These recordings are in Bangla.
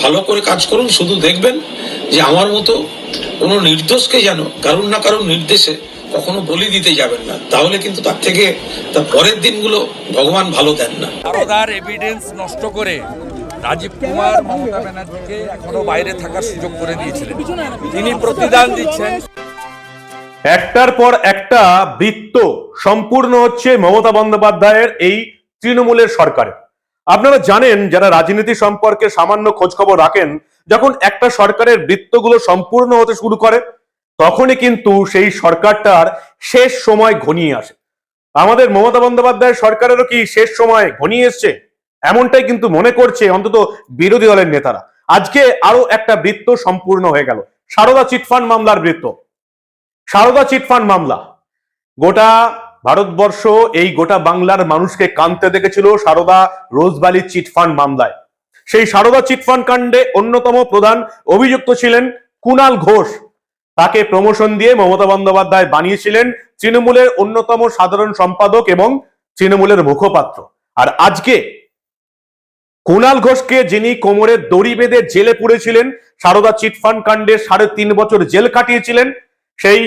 ভালো করে কাজ করুন শুধু দেখবেন যে আমার মতো কোনো নির্দোষকে যেন কারুর না কারুর নির্দেশে কখনো বলি দিতে যাবেন না। তাহলে কিন্তু তার থেকে তার পরের দিনগুলো ভগবান ভালো দেন না। এভিডেন্স নষ্ট করে রাজীব কুমার মমতা ব্যানার্জিকে এখনও বাইরে থাকার সুযোগ করে দিয়েছিলেন। তিনি প্রতিদান দিচ্ছেন। একটার পর একটা বৃত্ত সম্পূর্ণ হচ্ছে মমতা বন্দ্যোপাধ্যায়ের এই তৃণমূলের সরকারে। আপনারা জানেন, যারা রাজনীতি সম্পর্কে সামান্য খোঁজ খবর রাখেন, যখন একটা সরকারের বৃত্তগুলো সম্পূর্ণ হতে শুরু করে, তখনই কিন্তু সেই সরকারটার শেষ সময় ঘনিয়ে আসে। আমাদের মমতা বন্দ্যোপাধ্যায়ের সরকারেরও কি শেষ সময় ঘনিয়ে এসছে? এমনটাই কিন্তু মনে করছে অন্তত বিরোধী দলের নেতারা। আজকে আরও একটা বৃত্ত সম্পূর্ণ হয়ে গেল। সারদা চিটফান্ড মামলার বৃত্ত। সারদা চিটফান্ড মামলা। গোটা ভারতবর্ষ এই গোটা বাংলার মানুষকে কানতে দেখেছিল সারদা রোজবালি চিটফান্ড মামলায়। সেই সারদা চিটফান্ড কাণ্ডে অন্যতম প্রধান অভিযুক্ত ছিলেন কুনাল ঘোষ। তাকে প্রমোশন দিয়ে মমতা বন্দ্যোপাধ্যায় বানিয়েছিলেন তৃণমূলের অন্যতম সাধারণ সম্পাদক এবং তৃণমূলের মুখপাত্র। আর আজকে কুণাল ঘোষকে যিনি কোমরের দড়ি বেঁধে জেলে পুড়েছিলেন সারদা চিটফান্ড কাণ্ডে সাড়ে তিন বছর জেল কাটিয়েছিলেন, সেই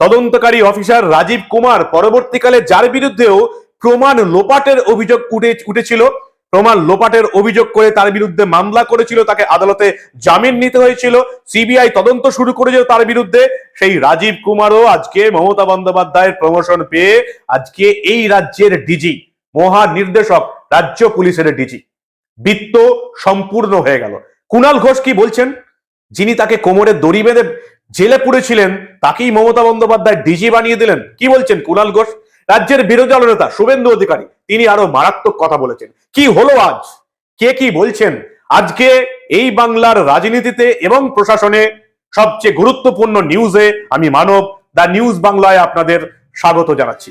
তদন্তকারী অফিসার রাজীব কুমার পরবর্তীকালে যার বিরুদ্ধেও প্রমাণ লোপাটের অভিযোগ উঠে, উঠেছিল। প্রমাণ লোপাটের অভিযোগ করে তার বিরুদ্ধে মামলা করেছিল, তাকে আদালতে জামিন নিতে হয়েছিল। সিবিআই তদন্ত শুরু করেছিল তার বিরুদ্ধে। সেই রাজীব কুমারও আজকে মমতা বন্দ্যোপাধ্যায়ের প্রমোশন পেয়ে আজকে এই রাজ্যের ডিজি মহা নির্দেশক রাজ্য পুলিশের ডিজি বৃত্ত সম্পূর্ণ হয়ে গেল। কুণাল ঘোষ কি বলছেন? যিনি তাকে কোমরে দড়ি বেঁধে জেলে পুড়েছিলেন, তাকেই মমতা বন্দ্যোপাধ্যায় ডিজি বানিয়ে দিলেন। কি বলছেন কুণাল ঘোষ? রাজ্যের বিরোধী দলনেতা শুভেন্দু অধিকারী, তিনি আরও মারাত্মক কথা বলেছেন। কি হলো আজ? কে কি বলছেন? আজকে এই বাংলার রাজনীতিতে এবং প্রশাসনে সবচেয়ে গুরুত্বপূর্ণ নিউজে আমি মানব, দ্য নিউজ বাংলায় আপনাদের স্বাগত জানাচ্ছি।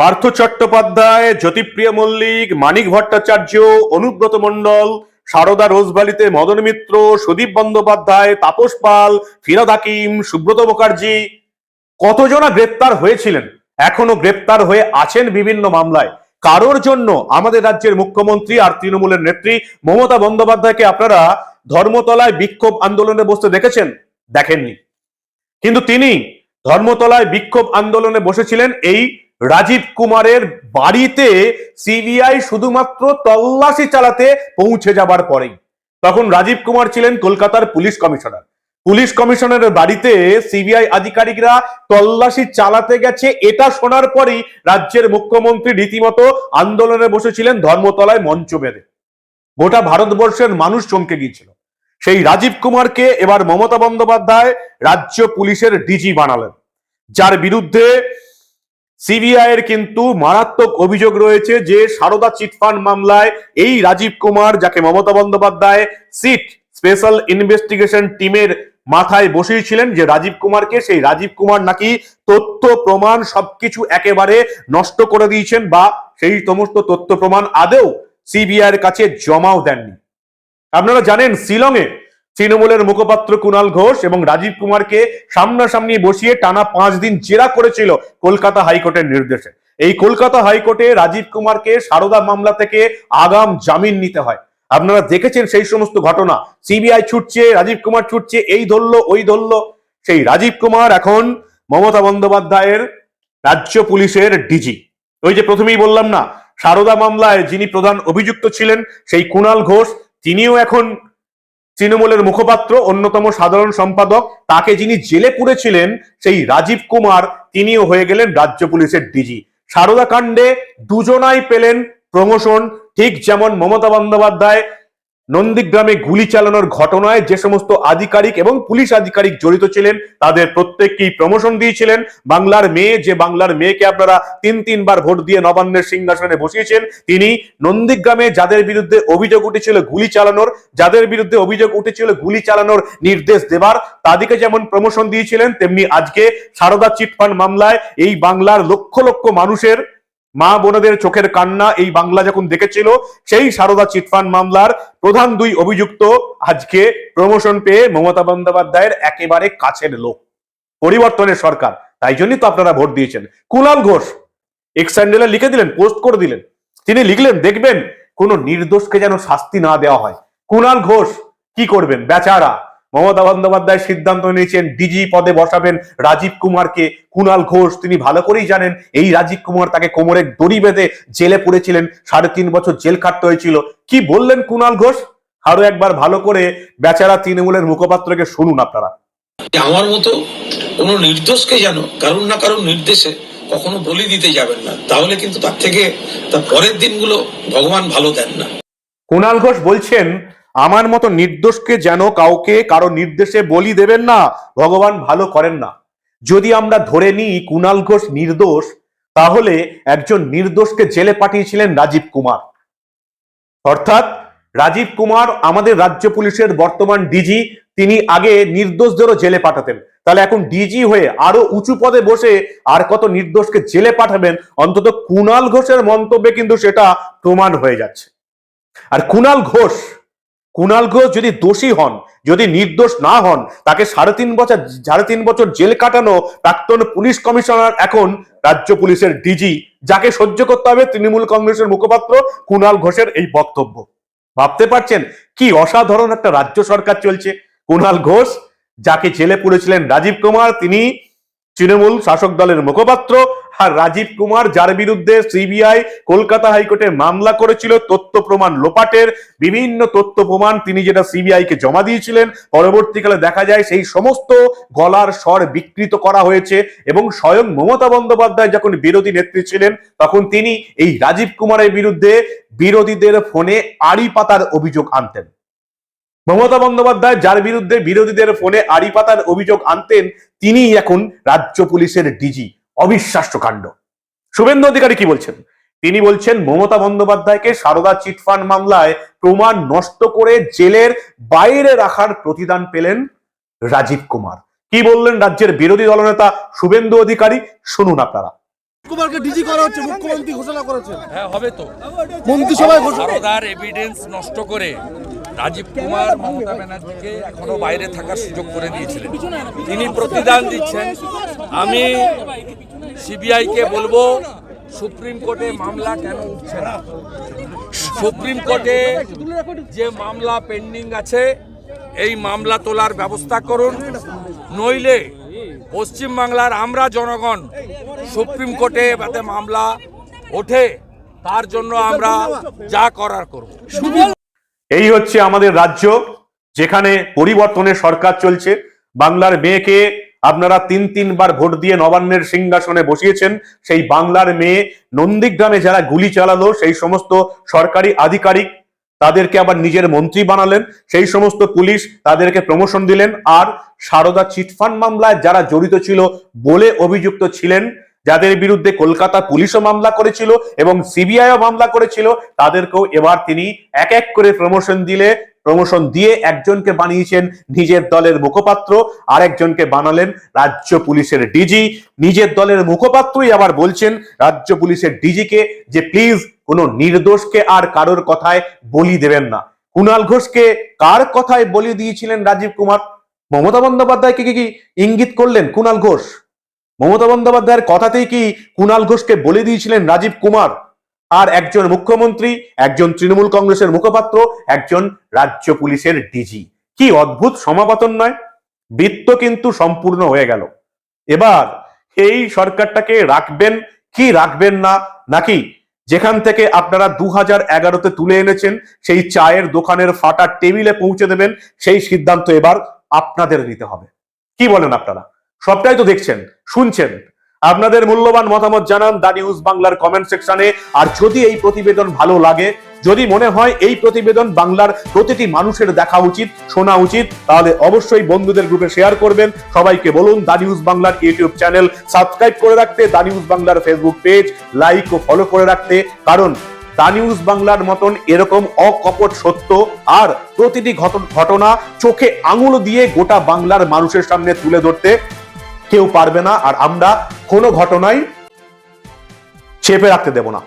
পার্থ চট্টোপাধ্যায়, জ্যোতিপ্রিয় মল্লিক, মানিক ভট্টাচার্য, অনুব্রত মণ্ডল, সারদা রোজভ্যালিতে মদন মিত্র, সুদীপ বন্দ্যোপাধ্যায়, তাপস পাল, ফিরাদ হাকিম, সুব্রত মুখার্জি। কতজনা গ্রেপ্তার হয়েছিলেন? এখনও গ্রেপ্তার হয়ে আছেন বিভিন্ন মামলায়। কারোর জন্য আমাদের রাজ্যের মুখ্যমন্ত্রী আর তৃণমূলের নেত্রী মমতা বন্দ্যোপাধ্যায়কে আপনারা ধর্মতলায় বিক্ষোভ আন্দোলনে বসতে দেখেছেন? দেখেননি। কিন্তু তিনি ধর্মতলায় বিক্ষোভ আন্দোলনে বসেছিলেন এই রাজীব কুমারের বাড়িতে সিবিআই শুধুমাত্র তল্লাশি চালাতে পৌঁছে যাবার পরেই। তখন রাজীব কুমার ছিলেন কলকাতার পুলিশ কমিশনার। পুলিশ কমিশনারের বাড়িতে সিবিআই আধিকারিকরা তল্লাশি চালাতে গেছে, এটা শোনার পরেই রাজ্যের মুখ্যমন্ত্রী রীতিমতো আন্দোলনে বসেছিলেন ধর্মতলায় মঞ্চ বেঁধে। গোটা ভারতবর্ষের মানুষ চমকে গিয়েছিল। সেই রাজীব কুমারকে এবার মমতা বন্দ্যোপাধ্যায় রাজ্য পুলিশের ডিজি বানালেন। যার বিরুদ্ধে সিবিআই এর কিন্তু মারাত্মক অভিযোগ রয়েছে যে সারদা চিটফান্ড মামলায় এই রাজীব কুমার, যাকে Mamata Bandyopadhyay SIT special investigation টিমের মাথায় বসিয়েছিলেন যে রাজীব কুমারকে, সেই রাজীব কুমার নাকি তথ্য, প্রমাণ সবকিছু একেবারে নষ্ট করে দিয়েছেন বা সেই সমস্ত তথ্য, প্রমাণ আদেও সিবিআই এর কাছে জমাও দেননি। আপনারা জানেন, শিলংয়ে তৃণমূলের মুখপাত্র কুণাল ঘোষ এবং রাজীব কুমারকে সামনাসামনি বসিয়ে টানা পাঁচ দিন জেরা করেছিল কলকাতা হাইকোর্টের নির্দেশে। এই কলকাতা হাইকোর্টে রাজীব কুমারকে সারদা মামলা থেকে আগাম জামিন নিতে হয়। আপনারা দেখেছেন সেই সমস্ত ঘটনা। সিবিআই ছুটছে, রাজীব কুমার ছুটছে, এই ধরলো, ওই ধরলো। সেই রাজীব কুমার এখন মমতা বন্দ্যোপাধ্যায়ের রাজ্য পুলিশের ডিজি ওই যে প্রথমেই বললাম না, সারদা মামলায় যিনি প্রধান অভিযুক্ত ছিলেন, সেই কুণাল ঘোষ, তিনিও এখন তৃণমূলের মুখপাত্র, অন্যতম সাধারণ সম্পাদক, তাকে যিনি জেলে পুড়েছিলেন সেই রাজীব কুমার, তিনিও হয়ে গেলেন রাজ্য পুলিশের ডিজি সারদা কাণ্ডে দুজনাই পেলেন প্রমোশন ঠিক যেমন মমতা বন্দ্যোপাধ্যায় নন্দীগ্রামে গুলি চালানোর ঘটনায় যে সমস্ত আধিকারিক এবং পুলিশ আধিকারিক জড়িত ছিলেন, তাদের প্রত্যেককেই প্রমোশন দিয়েছিলেন। বাংলার মেয়ে, যে বাংলার মেয়েকে আপনারা তিন, তিনবার ভোট দিয়ে নবান্নের সিংহাসনে বসিয়েছেন, তিনি নন্দীগ্রামে যাদের বিরুদ্ধে অভিযোগ উঠেছিল গুলি চালানোর, যাদের বিরুদ্ধে অভিযোগ উঠেছিল গুলি চালানোর নির্দেশ দেবার, তাদেরকে যেমন প্রমোশন দিয়েছিলেন, তেমনি আজকে সারদা চিটফান্ড মামলায় এই বাংলার লক্ষ লক্ষ মানুষের মা বোনদের চোখের কান্না এই বাংলা যখন দেখেছিল, সেই সারদা চিটফান্ড মামলার প্রধান দুই অভিযুক্ত আজকে প্রমোশন পেয়ে মমতা বন্দ্যোপাধ্যায়ের একেবারে কাছের লোক, পরিবর্তনের সরকার। তাই জন্যই তো আপনারা ভোট দিয়েছেন। কুণাল ঘোষ এক্স লিখে দিলেন পোস্ট করে দিলেন। তিনি লিখলেন, দেখবেন কোনো নির্দোষকে যেন শাস্তি না দেওয়া হয়। কুণাল ঘোষ, কি করবেন? বেচারা। মমতা বন্দ্যোপাধ্যায় সিদ্ধান্ত নিয়েছেন ডিজি পদে বসাবেন রাজীব কুমারকে। কুণাল ঘোষ তিনি ভালো করেই জানেন এই রাজীব কুমার তাকে কোমরে দড়ি বেঁধে জেলে পড়েছিলেন সাড়ে তিন বছর জেল কাটতে হয়েছিল। কি বললেন কুণাল ঘোষ? আরও একবার ভালো করে বেচারা তৃণমূলের মুখপাত্রকে শুনুন আপনারা। আমার মতো কোনো নির্দোষকে যেন কারুর না কারণ নির্দেশে কখনো বলি দিতে যাবেন না তাহলে কিন্তু তার থেকে তার পরের দিনগুলো ভগবান ভালো দেন না। কুণাল ঘোষ বলছেন আমার মতো নির্দোষকে যেন কাউকে কারও নির্দেশে বলি দেবেন না, ভগবান ভালো করেন না। যদি আমরা ধরে নিই কুণাল ঘোষ নির্দোষ, তাহলে একজন নির্দোষকে জেলে পাঠিয়েছিলেন রাজীব কুমার। অর্থাৎ রাজীব কুমার আমাদের রাজ্য পুলিশের বর্তমান ডিজি তিনি আগে নির্দোষদেরও জেলে পাঠাতেন। তাহলে এখন ডিজি হয়ে আরও উঁচু পদে বসে আর কত নির্দোষকে জেলে পাঠাবেন, অন্তত কুণাল ঘোষের মন্তব্যে কিন্তু সেটা প্রমাণ হয়ে যাচ্ছে। আর কুণাল ঘোষ কুণাল ঘোষ যদি দোষী হন, যদি নির্দোষ না হন, তাকে সাড়ে তিন বছর, সাড়ে তিন বছর জেল কাটানো প্রাক্তন পুলিশ কমিশনার এখন রাজ্য পুলিশের ডিজি যাকে সহ্য করতে হবে তৃণমূল কংগ্রেসের মুখপাত্র কুণাল ঘোষের এই বক্তব্য। ভাবতে পারছেন কি অসাধারণ একটা রাজ্য সরকার চলছে? কুণাল ঘোষ, যাকে জেলে পুরেছিলেন রাজীব কুমার, তিনি তৃণমূল শাসক দলের মুখপাত্র আর রাজীব কুমার, যার বিরুদ্ধে সিবিআই কলকাতা হাইকোর্টে মামলা করেছিল, তথ্য প্রমাণ লোপাটের বিভিন্ন তথ্য প্রমাণ তিনি যেটা সিবিআই কে জমা দিয়েছিলেন, পরবর্তীকালে দেখা যায় সেই সমস্ত গলার স্বর বিকৃত করা হয়েছে এবং স্বয়ং মমতা বন্দ্যোপাধ্যায় যখন বিরোধী নেত্রী ছিলেন, তখন তিনি এই রাজীব কুমারের বিরুদ্ধে বিরোধীদের ফোনে আড়ি পাতার অভিযোগ আনতেন। মমতা বন্দ্যোপাধ্যায় যার বিরুদ্ধে বিরোধীদের ফোনে আড়ি পাতার অভিযোগ আনতেন তিনি এখন রাজ্য পুলিশের ডিজি। অবিশ্বাস্য কাণ্ড। শুভেন্দু অধিকারী কি বলছেন? তিনি বলছেন মমতা বন্দ্যোপাধ্যায়কে সারদা চিটফান্ড মামলায় প্রমাণ নষ্ট করে জেলের বাইরে রাখার প্রতিদান পেলেন রাজীব কুমার। কি বললেন রাজ্যের বিরোধী দলনেতা শুভেন্দু অধিকারী? শুনুন আপনারা। কুমারকে ডিজি করা হচ্ছে মুখ্যমন্ত্রী ঘোষণা করেছেন। হ্যাঁ হবে তো। মন্ত্রিসভায় সারদার এভিডেন্স নষ্ট করে রাজীব কুমার মমতা ব্যানার্জিকে এখনও বাইরে থাকার সুযোগ করে দিয়েছিলেন। তিনি প্রতিদান দিচ্ছেন। আমি সিবিআইকে বলব, সুপ্রিম কোর্টে মামলা কেন উঠছে না? সুপ্রিম কোর্টে যে মামলা পেন্ডিং আছে, এই মামলা তোলার ব্যবস্থা করুন। নইলে পশ্চিম বাংলার আমরা জনগণ সুপ্রিম কোর্টে যাতে মামলা ওঠে, তার জন্য আমরা যা করার করব। এই হচ্ছে আমাদের রাজ্য, যেখানে পরিবর্তনের সরকার চলছে। বাংলার মেয়েকে আপনারা তিন তিনবার ভোট দিয়ে নবান্নের সিংহাসনে বসিয়েছেন। সেই বাংলার মেয়ে নন্দীগ্রামে যারা গুলি চালালো, সেই সমস্ত সরকারি আধিকারিক তাদেরকে আবার নিজের মন্ত্রী বানালেন। সেই সমস্ত পুলিশ তাদেরকে প্রমোশন দিলেন। আর সারদা চিটফান্ড মামলায় যারা জড়িত ছিল বলে অভিযুক্ত ছিলেন, যাদের বিরুদ্ধে কলকাতা পুলিশও মামলা করেছিল এবং সিবিআইও মামলা করেছিল, তাদেরকেও এবার তিনি এক এক করে প্রমোশন দিলে প্রমোশন দিয়ে একজনকে বানিয়েছেন নিজের দলের মুখপাত্র, আরেকজনকে বানালেন রাজ্য পুলিশের ডিজি। নিজের দলের মুখপাত্রই আবার বলছেন, রাজ্য পুলিশের ডিজিকে যে প্লিজ কোনো নির্দোষকে আর কারোর কথায় বলি দেবেন না। কুণাল ঘোষকে কার কথায় বলি দিয়েছিলেন রাজীব কুমার? মমতা বন্দ্যোপাধ্যায়কে কি কি ইঙ্গিত করলেন কুণাল ঘোষ? মমতা বন্দ্যোপাধ্যায়ের কথাতেই কি কুণাল ঘোষকে বলে দিয়েছিলেন রাজীব কুমার? আর একজন মুখ্যমন্ত্রী, একজন তৃণমূল কংগ্রেসের মুখপাত্র, একজন রাজ্য পুলিশের ডিজি। কি অদ্ভুত সমাপতন নয়? বৃত্ত কিন্তু সম্পূর্ণ হয়ে গেল। এবার এই সরকারটাকে রাখবেন, কি রাখবেন না, নাকি যেখান থেকে আপনারা দু হাজার এগারোতে তুলে এনেছেন, সেই চায়ের দোকানের ফাটা টেবিলে পৌঁছে দেবেন, সেই সিদ্ধান্ত এবার আপনাদের নিতে হবে। কি বলেন আপনারা? সবটাই তো দেখছেন, শুনছেন। আপনাদের মূল্যবান মতামত জানান দা নিউজ বাংলার কমেন্ট সেকশনে আর যদি এই প্রতিবেদন ভালো লাগে, যদি মনে হয় এই প্রতিবেদন বাংলার প্রতিটি মানুষের দেখা উচিত, শোনা উচিত, তাহলে অবশ্যই বন্ধুদের গ্রুপে শেয়ার করবেন। সবাইকে বলুন দা নিউজ বাংলার ইউটিউব চ্যানেল সাবস্ক্রাইব করে রাখতে দা নিউজ বাংলার ফেসবুক পেজ লাইক ও ফলো করে রাখতে। কারণ দা নিউজ বাংলার মতন এরকম অকপট সত্য আর প্রতিটি ঘট- ঘটনা চোখে আঙুল দিয়ে গোটা বাংলার মানুষের সামনে তুলে ধরতে কেউ পারবে না আর আমরা কোনো ঘটনায় চেপে রাখতে দেব না।